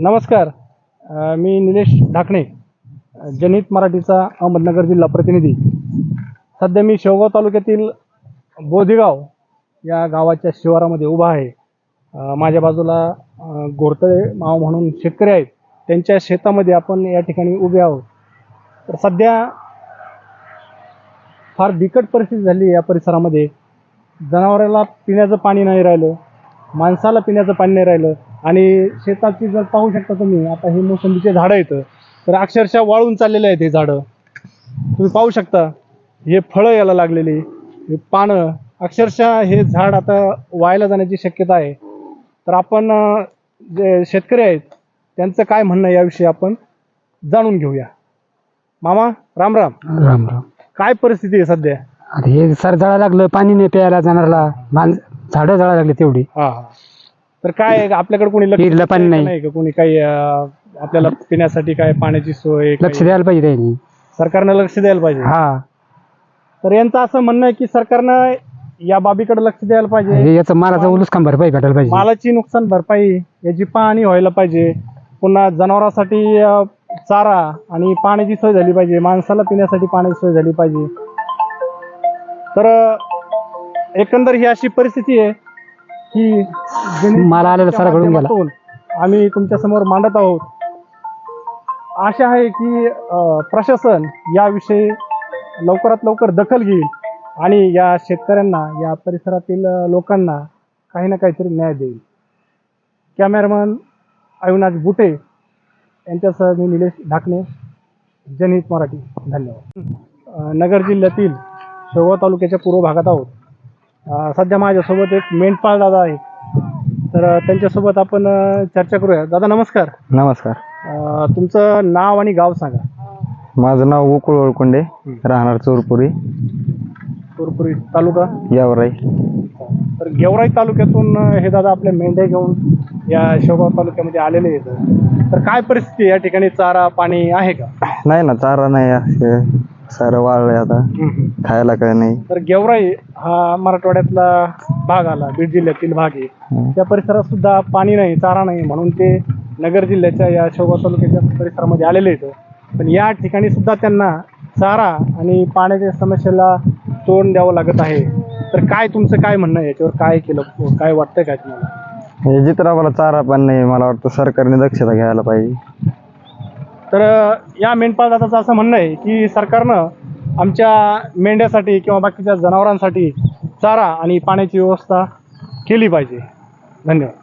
नमस्कार. अ, मी निलेश ढाकणे अ, जनहित मराठीचा अहमदनगर जिल्हा प्रतिनिधी. सध्या मी शेवगाव तालुक्यातील बोधेगाव या गावाच्या शिवारामध्ये उभा आहे. अ, माझ्या बाजूला अ, घोरतळे माव म्हणून शेतकरी आहेत. त्यांच्या शेतामध्ये आपण या ठिकाणी उभे आहोत. तर सध्या फार बिकट परिस्थिती झाली आहे या परिसरामध्ये. जनावराला पिण्याचं पाणी नाही राहिलं. माणसाला पिण्याचं पाणी नाही राहिलं. आणि शेताची जर पाहू शकता तुम्ही आता हे मोसंबीचे झाडं येतं तर अक्षरशः वाळून चाललेले आहेत हे झाडं. तुम्ही पाहू शकता हे फळं यायला लागलेली हे पानं. अक्षरशः हे झाड आता वायाला जाण्याची शक्यता आहे. तर आपण जे शेतकरी आहेत त्यांचं काय म्हणणं याविषयी आपण जाणून घेऊया. मामा राम राम. राम राम. काय परिस्थिती आहे सध्या? आता हे सर जळा लागलं पाणी नाही प्यायला जाणारला. मान झाडं जळा लागली तेवढी. हा हा. तर काय आहे, आपल्याकडे कोणी लक्ष पाणी नाही. का? कोणी काही अं, आपल्याला पिण्यासाठी काय पाण्याची सोय लक्ष काही? द्यायला पाहिजे त्यांनी. सरकारनं लक्ष द्यायला पाहिजे. हा. तर यांचं असं म्हणणं आहे की सरकारनं या बाबीकडे लक्ष द्यायला पाहिजे. हे याचं मालाचा उलूस काम भरपाई भेटायला पाहिजे. मालाची नुकसान भरपाई याची पाहणी व्हायला पाहिजे. पुन्हा जनावरांसाठी अं, चारा आणि पाण्याची सोय झाली पाहिजे. माणसाला पिण्यासाठी पाण्याची सोय झाली पाहिजे. तर अं, एकंदर ही अशी परिस्थिती आहे जनहित मला आलेला सारा घडून गेला. माध्यमातून आम्ही तुमच्यासमोर मांडत आहोत. आशा आहे की अं, प्रशासन याविषयी लवकरात लवकर दखल घेईल आणि या शेतकऱ्यांना या परिसरातील अं, लोकांना काही ना काहीतरी न्याय देईल. कॅमेरामन अविनाश बुटे यांच्यासह मी निलेश ढाकणे जनहित मराठी. धन्यवाद. अं, नगर जिल्ह्यातील शेवगाव तालुक्याच्या पूर्व भागात आहोत. अं, सध्या माझ्यासोबत एक मेंढपाळ दादा आहे. तर अं, त्यांच्यासोबत आपण अं, चर्चा करूया. दादा नमस्कार. नमस्कार. अं, तुमचं नाव आणि गाव सांगा. माझं नाव गोकुळ ओळकुंडे राहणार चोरपुरी. तुरपुरी तालुका? यावराई तर गेवराई तालुक्यातून अं, हे दादा आपले मेंढ्या घेऊन या शेवगाव तालुक्यामध्ये आलेले आहेत. तर काय परिस्थिती आहे? या ठिकाणी चारा पाणी आहे का? नाही ना चारा नाही असे सारं वाळलंय आता. खायला काय नाही. तर गेवराई हा मराठवाड्यातला भाग आला बीड जिल्ह्यातील भाग आहे. त्या परिसरात सुद्धा पाणी नाही चारा नाही म्हणून ते नगर जिल्ह्याच्या या शेवगाव तालुक्याच्या परिसरामध्ये आलेले आहेत. पण या ठिकाणी सुद्धा त्यांना चारा आणि पाण्याच्या समस्येला तोंड द्यावं लागत आहे. तर काय तुमचं काय म्हणणं आहे? याच्यावर काय केलं काय वाटतंय काय तुम्हाला? हे जिथं आम्हाला चारा पण नाही मला वाटतं सरकारने दक्षता घ्यायला पाहिजे. तर या मेंढपाळ दादाचं असं म्हणणं आहे की सरकारनं आमच्या मेंढ्यासाठी किंवा बाकीच्या जनावरांसाठी चारा आणि पाण्याची व्यवस्था केली पाहिजे. धन्यवाद.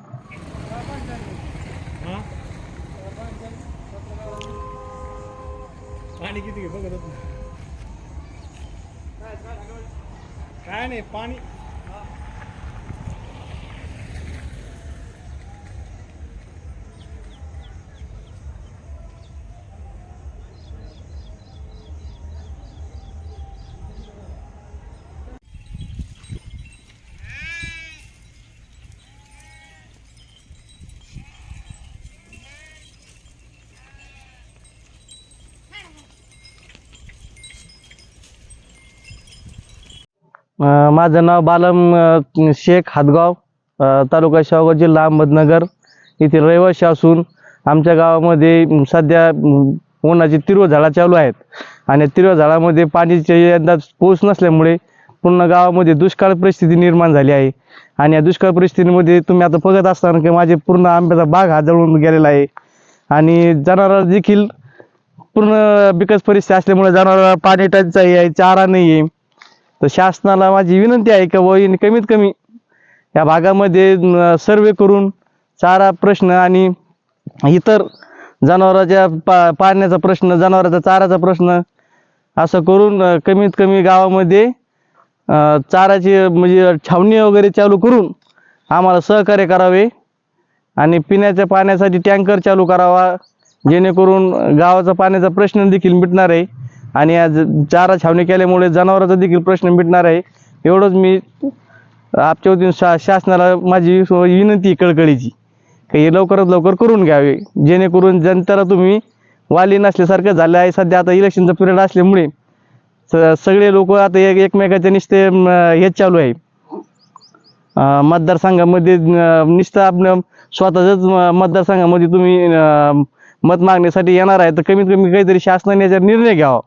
पाणी किती बघत काय नाही पाणी अं, माझं नाव बालम शेख हातगाव तालुका शेवगाव जिल्हा अहमदनगर. येथील रहिवासी असून आमच्या गावामध्ये सध्या उन्हाची तीव्र झाडा चालू आहेत. आणि तीव्र झाडामध्ये पाण्याचे यंदा पोच नसल्यामुळे पूर्ण गावामध्ये दुष्काळ परिस्थिती निर्माण झाली आहे. आणि या दुष्काळ परिस्थितीमध्ये तुम्ही आता बघत असताना की माझे पूर्ण आंब्याचा बाग हा जळून गेलेला आहे. आणि जनावरांना देखील पूर्ण बिकट परिस्थिती असल्यामुळे जनावरांना पाणी टंचाई आहे चारा नाही आहे. तर शासनाला माझी विनंती आहे का बुवा कमीत कमी या भागामध्ये सर्वे करून चारा प्रश्न आणि इतर जनावरांच्या पा पाण्याचा प्रश्न जनावरांचा चाराचा प्रश्न असं करून कमीत कमी गावामध्ये चाराची म्हणजे छावणी वगैरे चालू करून आम्हाला सहकार्य करावे आणि पिण्याच्या पाण्यासाठी टँकर चालू करावा जेणेकरून गावाचा पाण्याचा प्रश्न देखील मिटणार आहे. आणि आज चारा छावणी केल्यामुळे जनावरांचा देखील प्रश्न मिटणार आहे. एवढंच मी आपच्या वतीने शा शासनाला माझी विनंती कळकळीची. की हे लवकरात लवकर करून घ्यावे. जेणेकरून जनतेला तुम्ही वाली नसल्यासारखं झालं आहे. सध्या आता इलेक्शनचा पिरियड असल्यामुळे स- सगळे लोक आता एक एकमेकाच्या निस्ते हेच चालू आहे. मतदारसंघामध्ये अं, नुसतं आपलं स्वतःच्याच मतदारसंघामध्ये तुम्ही मत मागण्यासाठी येणार आहे. तर कमीत कमी काहीतरी शासनाने याच्यावर निर्णय घ्यावा.